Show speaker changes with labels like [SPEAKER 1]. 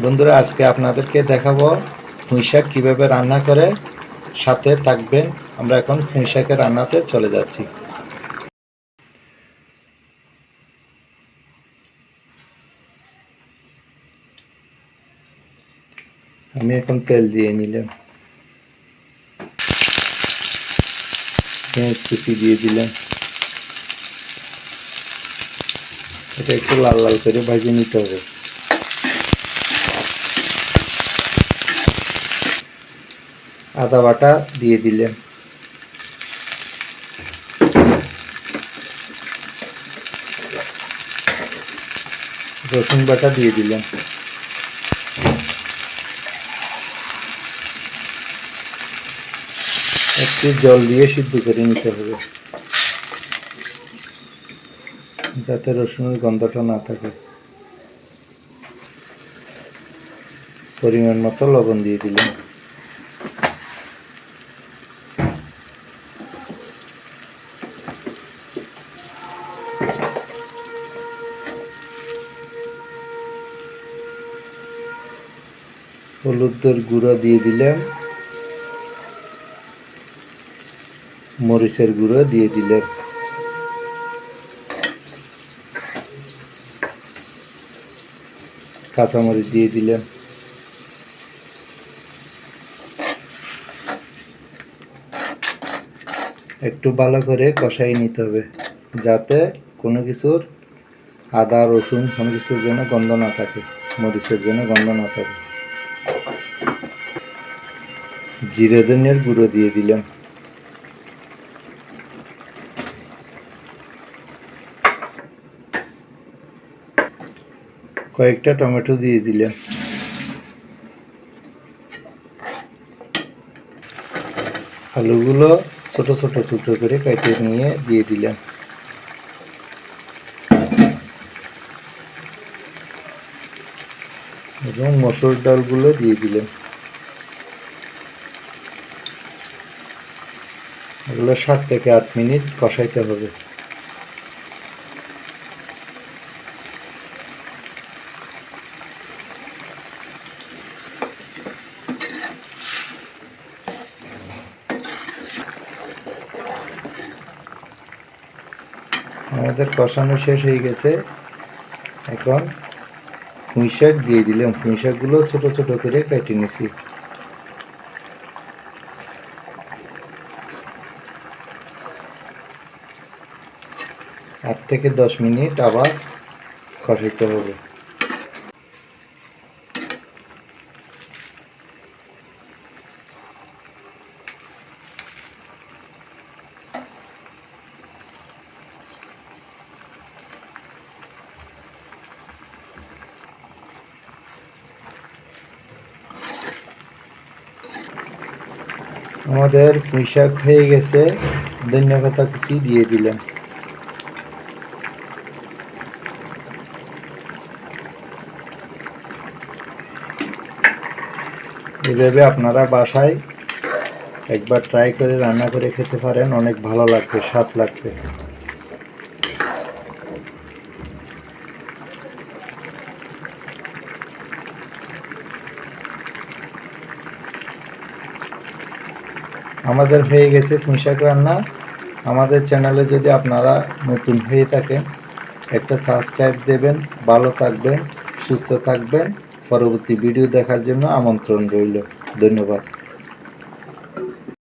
[SPEAKER 1] বন্ধুরা, আজকে আপনাদেরকে দেখাবো পুঁই শাক কীভাবে রান্না করে, সাথে থাকবেন। আমরা এখন পুঁই শাকের রান্নাতে চলে যাচ্ছি। আমি এখন তেল দিয়ে নিলাম। পেঁয়াজ কুচি দিয়ে দিলাম। এটা একটু লাল লাল করে ভাজিয়ে নিতে হবে। আদা বাটা দিয়ে দিলেন। রসুন বাটা দিয়ে দিলেন। একটু জল দিয়ে সিদ্ধ করে নিতে হবে। যাতে রসুনের গন্ধটা না থাকে। পরিমাণ মতো লবণ দিয়ে দিলাম হলুদের গুঁড়ো দিয়ে দিলাম। মরিচের গুঁড়ো দিয়ে দিলাম। কাঁচামরিচ দিয়ে দিলাম। একটু ভালো করে কষাই নিতে হবে, যাতে কোনো কিছুর আদা, রসুন, কোনো কিছুর জন্য গন্ধ না থাকে, মরিচের জন্য গন্ধ না থাকে। জিরে ধনিয়ার গুঁড়ো দিয়ে দিলাম। কয়েকটা টমেটো দিয়ে দিলাম। আলুগুলো ছোট ছোট টুকরো করে কেটে নিয়ে দিয়ে দিলাম। এবং মসুর ডালগুলো দিয়ে দিলেন। এগুলো সাত থেকে আট মিনিট কষাইতে হবে। আমাদের কষানো শেষ হয়ে গেছে। এখন পুঁই শাক দিয়ে দিলাম। পুঁই শাকগুলো ছোটো ছোটো করে কেটে নিছি। আট থেকে দশ মিনিট আবার কষাইতে হবে। আমাদের পুঁইশাক হয়ে গেছে। ধন্যবাদ কুচি দিয়ে দিলেন এভাবে আপনারা বাসায় একবার ট্রাই করে রান্না করে খেতে পারেন, অনেক ভালো লাগবে, স্বাদ লাগবে। আমাদের হয়ে গেছে পুঁইশাক রান্না। আমাদের চ্যানেলে যদি আপনারা নতুন হয়ে থাকেন, একটা সাবস্ক্রাইব দেবেন, ভালো থাকবেন, সুস্থ থাকবেন। পরবর্তী ভিডিও দেখার জন্য আমন্ত্রণ রইল। ধন্যবাদ।